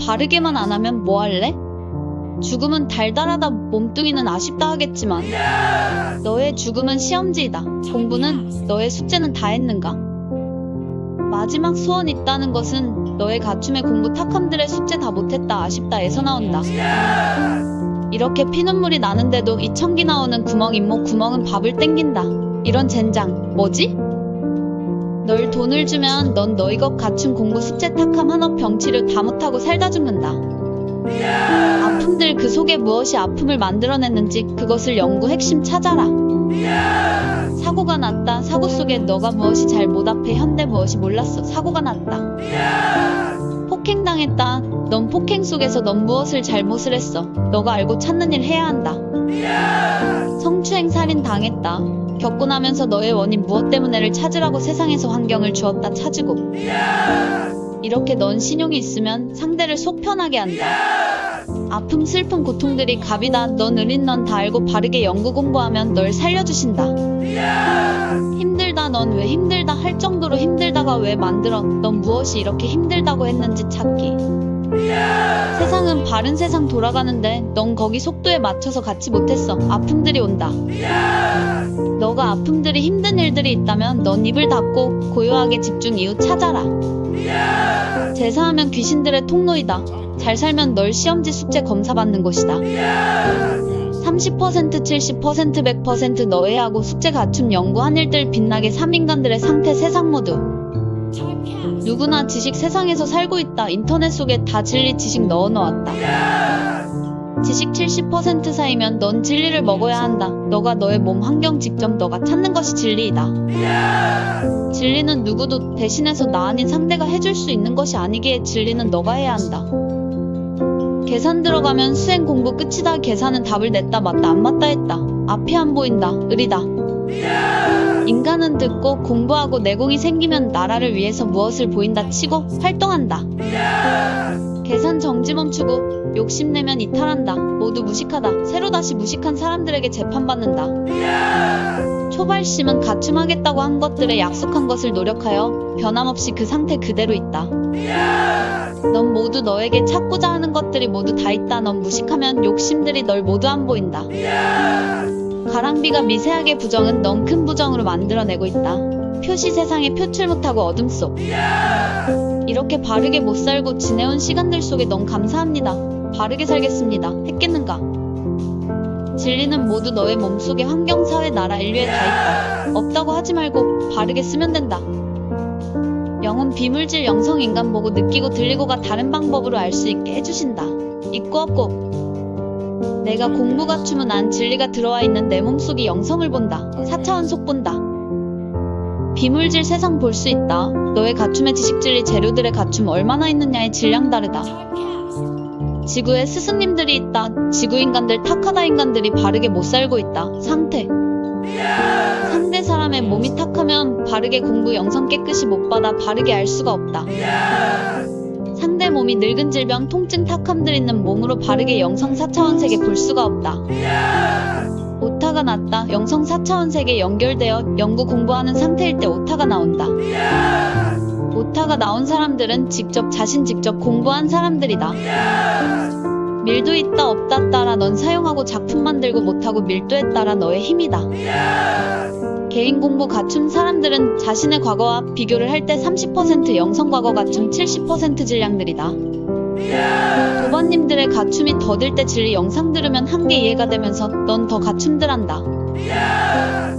바르게만 안 하면 뭐 할래? 죽음은 달달하다 몸뚱이는 아쉽다 하겠지만 너의 죽음은 시험지이다. 공부는 너의 숙제는 다 했는가? 마지막 소원 있다는 것은 너의 갖춤의 공부 탁함들의 숙제 다 못했다 아쉽다에서 나온다. 이렇게 피눈물이 나는데도 이 청기 나오는 구멍 잇목 구멍은 밥을 땡긴다. 이런 젠장 뭐지? 널 돈을 주면 넌 너희 것 갖춘 공부 숙제 탁함 한업 병치료 다 못하고 살다 죽는다. 아픔들 그 속에 무엇이 아픔을 만들어냈는지 그것을 연구 핵심 찾아라. 사고가 났다. 사고 속에 너가 무엇이 잘 못 앞에 현대 무엇이 몰랐어. 사고가 났다. 폭행당했다. 넌 폭행 속에서 넌 무엇을 잘못을 했어. 너가 알고 찾는 일 해야 한다. 성추행 살인 당했다. 겪고 나면서 너의 원인 무엇 때문에를 찾으라고 세상에서 환경을 주었다 찾으고. 이렇게 넌 신용이 있으면 상대를 속 편하게 한다. 아픔, 슬픔, 고통들이 갑이다. 넌 의린 넌 다 알고 바르게 연구 공부하면 널 살려주신다. 힘들다. 넌 왜 힘들다 할 정도로 힘들다가 왜 만들어? 넌 무엇이 이렇게 힘들다고 했는지 찾기. 세상은 바른 세상 돌아가는데 넌 거기 속도에 맞춰서 같이 못했어. 아픔들이 온다. 너가 아픔들이 힘든 일들이 있다면 넌 입을 닫고 고요하게 집중 이유 찾아라. 제사하면 귀신들의 통로이다. 잘 살면 널 시험지 숙제 검사 받는 곳이다. 30% 70% 100% 너의 하고 숙제 갖춤 연구 한 일들 빛나게 3인간들의 상태 세상 모두 누구나 지식 세상에서 살고 있다. 인터넷 속에 다 진리 지식 넣어 놓았다. 지식 70% 사이면 넌 진리를 먹어야 한다. 너가 너의 몸 환경 직접 너가 찾는 것이 진리이다. 진리는 누구도 대신해서 나 아닌 상대가 해줄 수 있는 것이 아니기에 진리는 너가 해야 한다. 계산 들어가면 수행 공부 끝이다. 계산은 답을 냈다 맞다 안 맞다 했다. 앞이 안 보인다. 의리다. 인간은 듣고 공부하고 내공이 생기면 나라를 위해서 무엇을 보인다 치고 활동한다. 계산 정지 멈추고 욕심내면 이탈한다. 모두 무식하다. 새로 다시 무식한 사람들에게 재판받는다. 초발심은 갖춤하겠다고 한 것들에 약속한 것을 노력하여 변함없이 그 상태 그대로 있다. 넌 모두 너에게 찾고자 하는 것들이 모두 다 있다. 넌 무식하면 욕심들이 널 모두 안 보인다. 가랑비가 미세하게 부정은 넌 큰 부정으로 만들어내고 있다. 표시 세상에 표출 못하고 어둠 속. 이렇게 바르게 못 살고 지내온 시간들 속에 넌 감사합니다. 바르게 살겠습니다. 했겠는가? 진리는 모두 너의 몸속에 환경, 사회, 나라, 인류에 다 있다. 없다고 하지 말고 바르게 쓰면 된다. 영은 비물질 영성 인간 보고 느끼고 들리고가 다른 방법으로 알 수 있게 해주신다. 있고 없고. 내가 공부 갖추면 난 진리가 들어와 있는 내 몸속이 영성을 본다. 4차원 속 본다. 비물질 세상 볼 수 있다. 너의 갖춤의 지식 진리 재료들의 갖춤 얼마나 있느냐의 질량 다르다. 지구에 스승님들이 있다. 지구 인간들 탁하다 인간들이 바르게 못 살고 있다. 상태. 상대 사람의 몸이 탁하면 바르게 공부 영성 깨끗이 못 받아 바르게 알 수가 없다. 상대 몸이 늙은 질병 통증 탁함들 있는 몸으로 바르게 영성 4차원 세계 볼 수가 없다. 오타가 났다. 영성 4차원 세계 연결되어 연구 공부하는 상태일 때 오타가 나온다. 오타가 나온 사람들은 직접 자신 직접 공부한 사람들이다. 밀도 있다 없다 따라 넌 사용하고 작품 만들고 못하고 밀도에 따라 너의 힘이다. 개인 공부 갖춤 사람들은 자신의 과거와 비교를 할 때 30% 영성 과거 갖춤 70% 질량들이다. 도반님들의 갖춤이 더딜 때 진리 영상 들으면 한계 이해가 되면서 넌더 갖춤들 한다.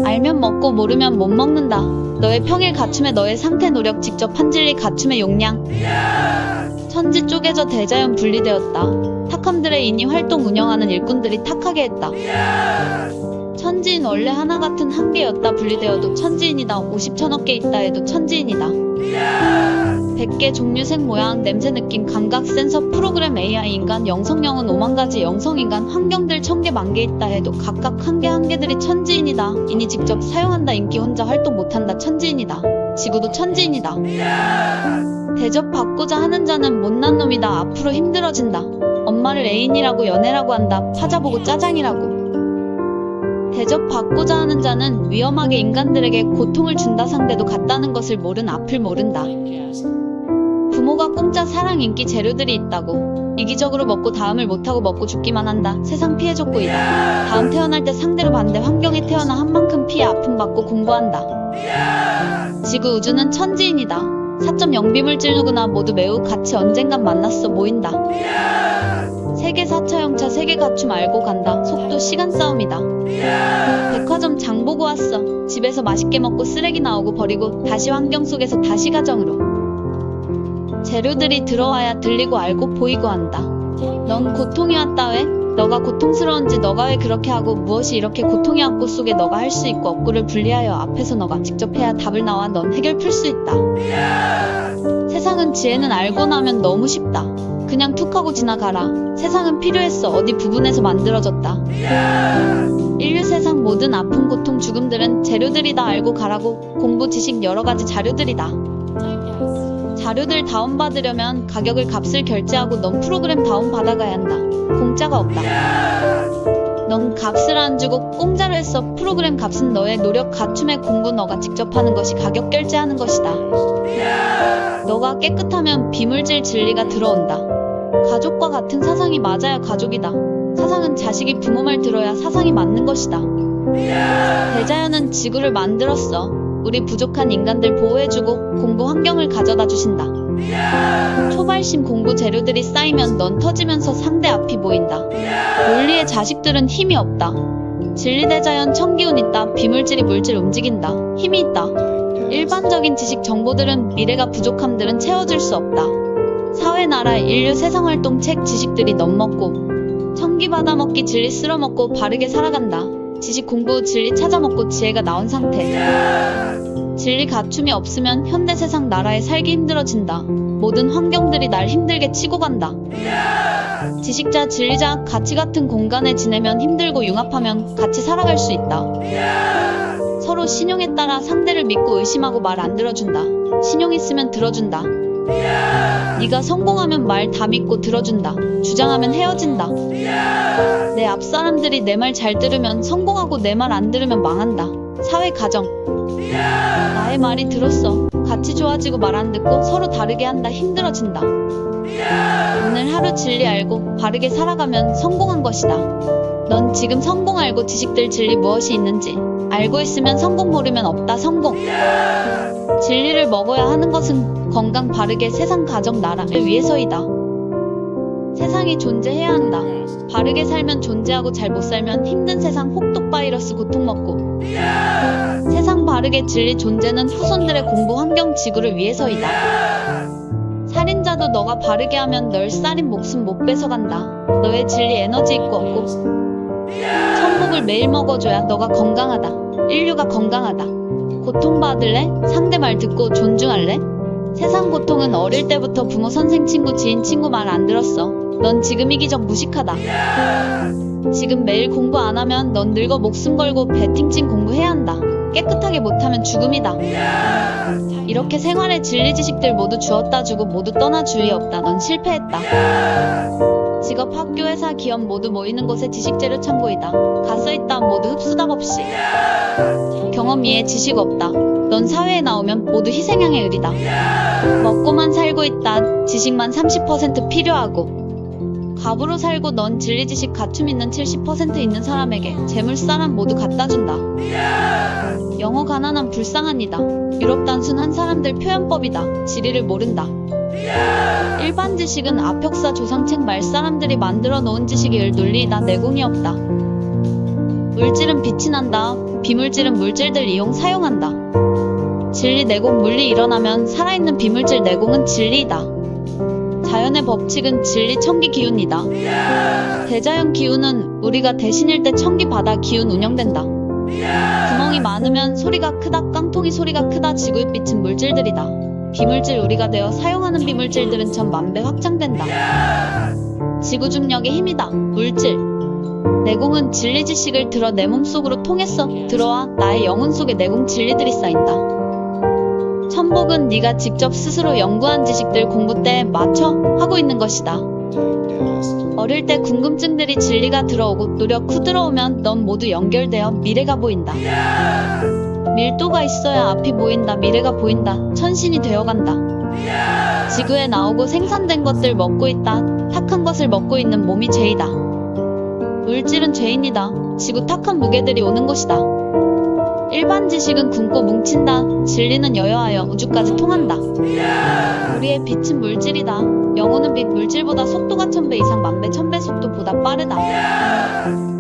알면 먹고 모르면 못 먹는다. 너의 평일 갖춤에 너의 상태 노력 직접 한 진리 갖춤의 용량. 천지 쪼개져 대자연 분리되었다. 탁함들의 인이 활동 운영하는 일꾼들이 탁하게 했다. 천지인 원래 하나 같은 한 개였다 분리되어도 천지인이다 50천억 개 있다 해도 천지인이다 100개 종류 색 모양 냄새 느낌 감각 센서 프로그램 AI 인간 영성영은 5만 가지 영성인간 환경들 천 개 만 개 있다 해도 각각 한 개 한 개들이 천지인이다. 인이 직접 사용한다 인기 혼자 활동 못한다 천지인이다. 지구도 천지인이다. 대접받고자 하는 자는 못난 놈이다. 앞으로 힘들어진다. 엄마를 애인이라고 연애라고 한다. 파자보고 짜장이라고. 대접받고자 하는 자는 위험하게 인간들에게 고통을 준다 상대도 같다는 것을 모른 앞을 모른다. 부모가 공짜 사랑 인기 재료들이 있다고. 이기적으로 먹고 다음을 못하고 먹고 죽기만 한다. 세상 피해 족구이다. 다음 태어날 때 상대로 반대 환경에 태어나 한 만큼 피해 아픔 받고 공부한다. 지구 우주는 천지인이다. 4.0 비물질 누구나 모두 매우 같이 언젠간 만났어 모인다. 세계 4차 영차 세계 갖춤 알고 간다. 속도 시간 싸움이다. 백화점 장 보고 왔어. 집에서 맛있게 먹고 쓰레기 나오고 버리고 다시 환경 속에서 다시 가정으로. 재료들이 들어와야 들리고 알고 보이고 한다. 넌 고통이 왔다 왜? 너가 고통스러운지 너가 왜 그렇게 하고 무엇이 이렇게 고통이 왔고 속에 너가 할 수 있고 없고를 분리하여 앞에서 너가 직접 해야 답을 나와 넌 해결 풀 수 있다. 세상은 지혜는 알고 나면 너무 쉽다. 그냥 툭 하고 지나가라. 세상은 필요했어. 어디 부분에서 만들어졌다. 인류 세상 모든 아픔, 고통, 죽음들은 재료들이다 알고 가라고 공부, 지식 여러 가지 자료들이다. 자료들 다운받으려면 가격을 값을 결제하고 넌 프로그램 다운받아가야 한다. 공짜가 없다. 넌 값을 안 주고 공짜로 했어. 프로그램 값은 너의 노력, 갖춤의 공부 너가 직접 하는 것이 가격 결제하는 것이다. 너가 깨끗하면 비물질 진리가 들어온다. 가족과 같은 사상이 맞아야 가족이다. 사상은 자식이 부모 말 들어야 사상이 맞는 것이다. 대자연은 지구를 만들었어. 우리 부족한 인간들 보호해주고 공부 환경을 가져다 주신다. 초발심 공부 재료들이 쌓이면 넌 터지면서 상대 앞이 보인다. 논리의 자식들은 힘이 없다. 진리대자연 청기운 있다. 비물질이 물질 움직인다. 힘이 있다. 일반적인 지식 정보들은 미래가 부족함들은 채워줄 수 없다. 사회, 나라, 인류, 세상 활동, 책, 지식들이 넘먹고 청기 받아먹기, 진리 쓸어먹고 바르게 살아간다. 지식 공부, 진리 찾아먹고 지혜가 나온 상태. 진리 갖춤이 없으면 현대 세상 나라에 살기 힘들어진다. 모든 환경들이 날 힘들게 치고 간다. 지식자, 진리자, 가치 같은 공간에 지내면 힘들고 융합하면 같이 살아갈 수 있다. 서로 신용에 따라 상대를 믿고 의심하고 말 안 들어준다. 신용 있으면 들어준다. 네가 성공하면 말 다 믿고 들어준다. 주장하면 헤어진다. 내 앞 사람들이 내 말 잘 들으면 성공하고 내 말 안 들으면 망한다. 사회 가정. 나의 말이 들었어. 같이 좋아지고 말 안 듣고 서로 다르게 한다. 힘들어진다. 오늘 하루 진리 알고 바르게 살아가면 성공한 것이다. 넌 지금 성공 알고 지식들 진리 무엇이 있는지 알고 있으면 성공 모르면 없다. 성공. 진리를 먹어야 하는 것은 건강 바르게 세상 가정 나라를 위해서이다. 세상이 존재해야 한다. 바르게 살면 존재하고 잘 못 살면 힘든 세상 혹독 바이러스 고통 먹고 세상 바르게 진리 존재는 후손들의 공부 환경 지구를 위해서이다. 살인자도 너가 바르게 하면 널 살인 목숨 못 뺏어간다. 너의 진리 에너지 있고 없고 천국을 매일 먹어줘야 너가 건강하다. 인류가 건강하다. 고통받을래? 상대 말 듣고 존중할래? 세상 고통은 어릴 때부터 부모, 선생, 친구, 지인, 친구 말 안 들었어. 넌 지금 이기적 무식하다. 지금 매일 공부 안 하면 넌 늙어 목숨 걸고 배팅친 공부해야 한다. 깨끗하게 못하면 죽음이다. 이렇게 생활의 진리 지식들 모두 주었다 주고 모두 떠나 주의 없다. 넌 실패했다. 직업, 학교, 회사, 기업 모두 모이는 곳에 지식 재료 창고이다. 가서 있다 모두 흡수답 없이. 경험, 이해, 지식 없다. 넌 사회에 나오면 모두 희생양의 을이다. 먹고만 살고 있다. 지식만 30% 필요하고. 갑으로 살고 넌 진리 지식 갖춤 있는 70% 있는 사람에게 재물 사람 모두 갖다 준다. 영어 가난한 불쌍한 이다. 유럽 단순한 사람들 표현법이다. 지리를 모른다. 일반 지식은 앞역사 조상책 말 사람들이 만들어 놓은 지식이 을 논리이다. 내공이 없다. 물질은 빛이 난다. 비물질은 물질들 이용 사용한다. 진리 내공 물리 일어나면 살아있는 비물질 내공은 진리이다. 자연의 법칙은 진리 천기 기운이다. 대자연 기운은 우리가 대신일 때 천기 바다 기운 운영된다. 구멍이 많으면 소리가 크다 깡통이 소리가 크다 지구의 빛은 물질들이다. 비물질 우리가 되어 사용하는 비물질들은 전 만배 확장된다. 지구 중력의 힘이다. 물질. 내공은 진리 지식을 들어 내 몸속으로 통했어. 들어와 나의 영혼 속에 내공 진리들이 쌓인다. 천복은 네가 직접 스스로 연구한 지식들 공부 때 맞춰 하고 있는 것이다. 어릴 때 궁금증들이 진리가 들어오고 노력 후 들어오면 넌 모두 연결되어 미래가 보인다. 밀도가 있어야 앞이 보인다. 미래가 보인다. 천신이 되어간다. 지구에 나오고 생산된 것들 먹고 있다. 탁한 것을 먹고 있는 몸이 죄이다. 물질은 죄인이다. 지구 탁한 무게들이 오는 곳이다. 일반 지식은 굶고 뭉친다. 진리는 여여하여 우주까지 통한다. 우리의 빛은 물질이다. 영혼은 빛 물질보다 속도가 천배 이상 만배 천배 속도보다 빠르다.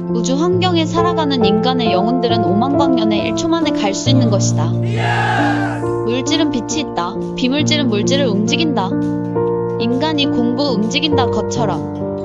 우주 환경에 살아가는 인간의 영혼들은 5만 광년에 1초 만에 갈 수 있는 것이다. 물질은 빛이 있다. 비물질은 물질을 움직인다. 인간이 공부 움직인다 것처럼.